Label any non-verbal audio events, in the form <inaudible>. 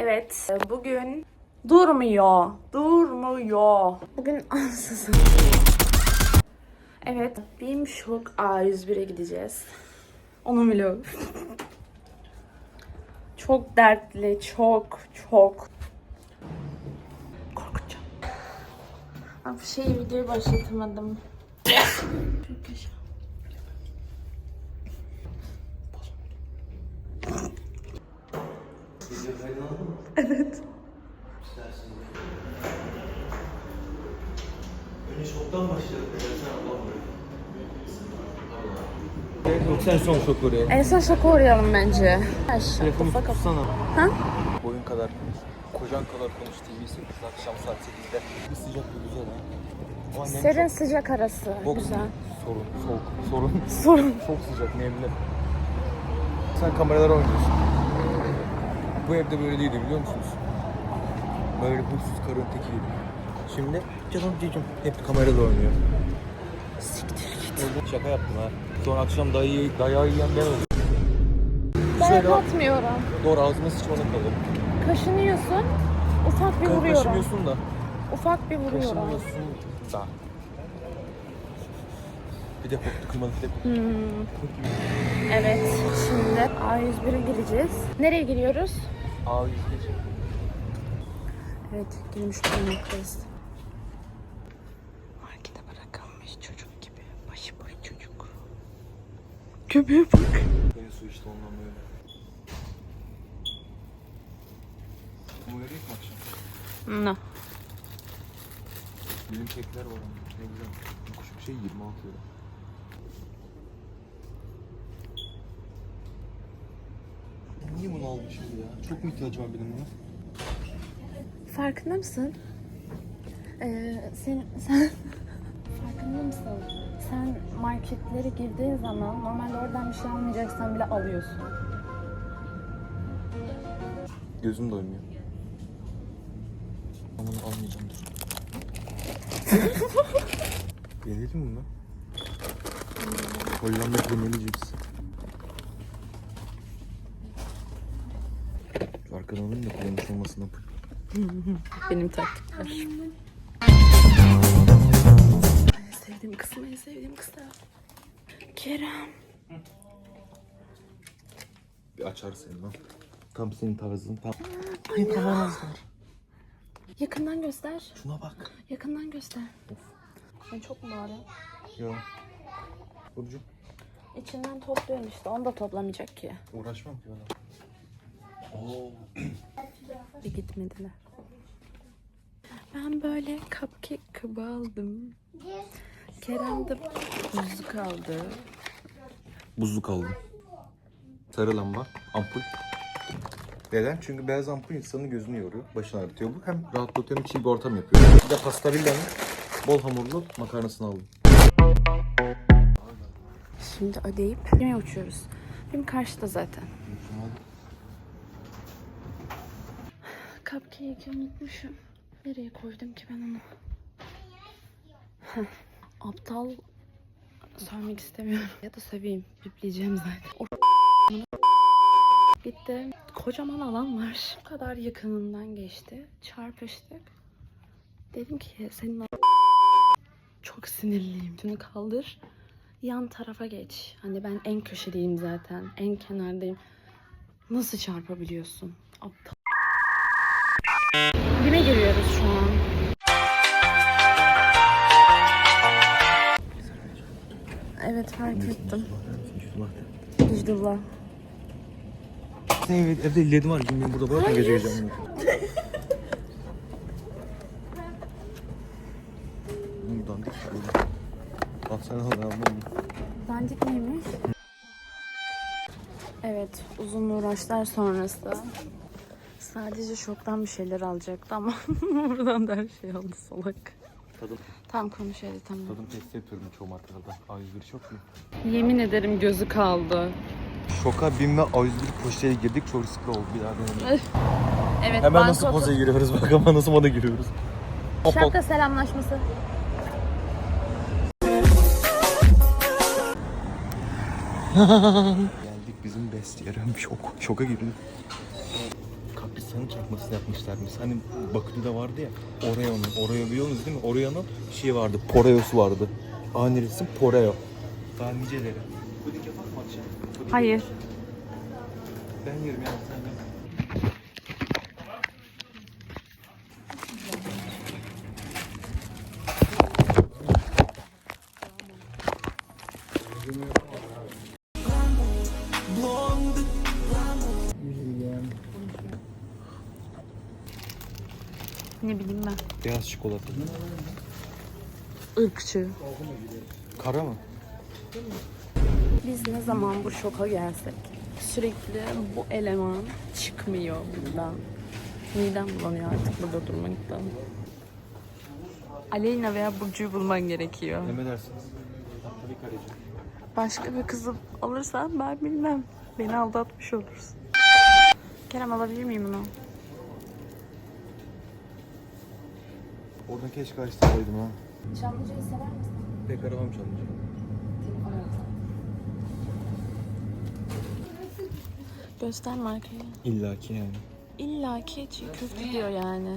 Evet, bugün durmuyor, durmuyor. Bugün ansızın. Evet, Bimşok A101'e gideceğiz. Onun vlogu. çok dertli, çok, çok. Korkacağım. Abi şey videoyu başlatamadım. <laughs> Evet. Önce şoktan başlayalım. Sen ablam Yok sen son şok oraya. En son şaka uğrayalım bence. Aşağı Telefonu kafa kafa. tutsana. Ha? Boyun kadar konuş. Kocan kadar konuş TV'si. Akşam saat 8'de. Bir sıcak bir güzel ha. Annem Serin sıcak arası. çok bok- Güzel. Sorun, soğuk, sorun. Sorun. Çok sıcak, nemli. Sen kameralara oynuyorsun. Bu evde böyle değildi biliyor musunuz? Böyle huysuz karın tekiydi. Şimdi canım cicim hep kamerada oynuyor. Siktir git. Şaka yaptım ha. Sonra akşam dayı, dayağı yiyen ben oldum. Ben Şöyle atmıyorum. doğru ağzıma sıçmanı kalır. Kaşınıyorsun. Ufak bir vuruyorum. Kaşınıyorsun da. Ufak bir vuruyorum. Kaşınıyorsun da. Bir de koktu kıymalı bir de koktu. Hmm. Evet. Şimdi A101'e gireceğiz. Nereye giriyoruz? Aa yüzgeç. Evet, girmiş bulunmaktayız. Markete bırakılmış çocuk gibi. Başıboş çocuk. Köpeğe bak. Benim su işte ondan böyle. Bu vereyim mi akşam? No. Bilim kekler var ama ne güzel. Küçük bir şey 26 lira. Niye bunu aldım şimdi ya? Çok mu ihtiyacım var benim buna? Farkında mısın? Ee, sen, sen <laughs> farkında mısın? Sen marketlere girdiğin zaman normalde oradan bir şey almayacaksan bile alıyorsun. Gözüm doymuyor. Ben bunu almayacağım dur. Mi lan? Hollanda kremeli cips. Arkadan alayım da kullanmış olmasından. Benim taktikler. En sevdiğim kısım, en sevdiğim kısım. Kerem. Bir açar seni lan. Tam senin tarzın tam. Ay var. Yakından göster. Şuna bak. Yakından göster. Ben çok mu bağırıyorum? Ya. Burcu İçinden topluyorsun işte. Onu da toplamayacak ki. uğraşmam ki ben. Oo. Bir gitmediler. Ben böyle cupcake kabı aldım. Kerem de buzluk aldı. Buzluk aldım. Sarı lamba, ampul. Neden? Çünkü beyaz ampul insanın gözünü yoruyor, başını ağrıtıyor. Bu hem rahatlatıyor hem çiğ bir ortam yapıyor. Bir de pastabilla'nın bol hamurlu makarnasını aldım. Şimdi ödeyip yemeğe uçuyoruz. Benim karşıda zaten. Cupcake'i unutmuşum. Nereye koydum ki ben onu? Aptal söylemek istemiyorum. Ya da seveyim. Bipleyeceğim zaten. O <laughs> Gitti. Kocaman alan var. Bu kadar yakınından geçti. Çarpıştık. Dedim ki senin çok sinirliyim. Şunu kaldır. Yan tarafa geç. Hani ben en köşedeyim zaten. En kenardayım. Nasıl çarpabiliyorsun? Aptal. Bime giriyoruz şu an. Evet fark ettim. Vicdullah. Sen ev, evde illedim var. Şimdi burada bırakma gece gece. Dandik şöyle. Ben almam. Dandik neymiş? Evet, uzun uğraşlar sonrası sadece şoktan bir şeyler alacaktı ama <laughs> buradan da her şey aldı salak. Tadım, Tam konuş hadi tamam. tadım testi yapıyorum çoğu markalarda. A101 çok mu? Yemin ederim gözü kaldı. Şoka bin ve A101 poşete girdik. Çok riskli oldu bir daha denemedim. Evet, Hemen nasıl banko- poza giriyoruz <laughs> bak ama nasıl moda giriyoruz. Hop hop. Şapka selamlaşması. <laughs> Geldik bizim best yere. Şok, şoka girdik. Kapris Hindistan çakmasını yapmışlar. Biz hani Bakü'de vardı ya. Oreo'nun. Oreo biliyorsunuz değil mi? Oreo'nun şey vardı. Poreo'su vardı. Aynı resim Poreo. Daha niceleri. Mı akşam? Hayır. Ben yerim ya sen ye. Ne bileyim ben. Beyaz çikolata. Irkçı. Kara mı? Biz ne zaman bu şoka gelsek sürekli bu eleman çıkmıyor buradan. Midem bulanıyor artık burada durmaktan. Aleyna veya Burcu'yu bulman gerekiyor. Emredersiniz. Tabii karıcığım. Başka bir kızı alırsan ben bilmem. Beni aldatmış olursun. Kerem alabilir miyim bunu? Oradan keşke açsaydım ha. Çamlıca'yı sever misin? Pek aramam çalınca. Göster markayı. İlla ki yani. İlla ki çiğ köfte diyor yani.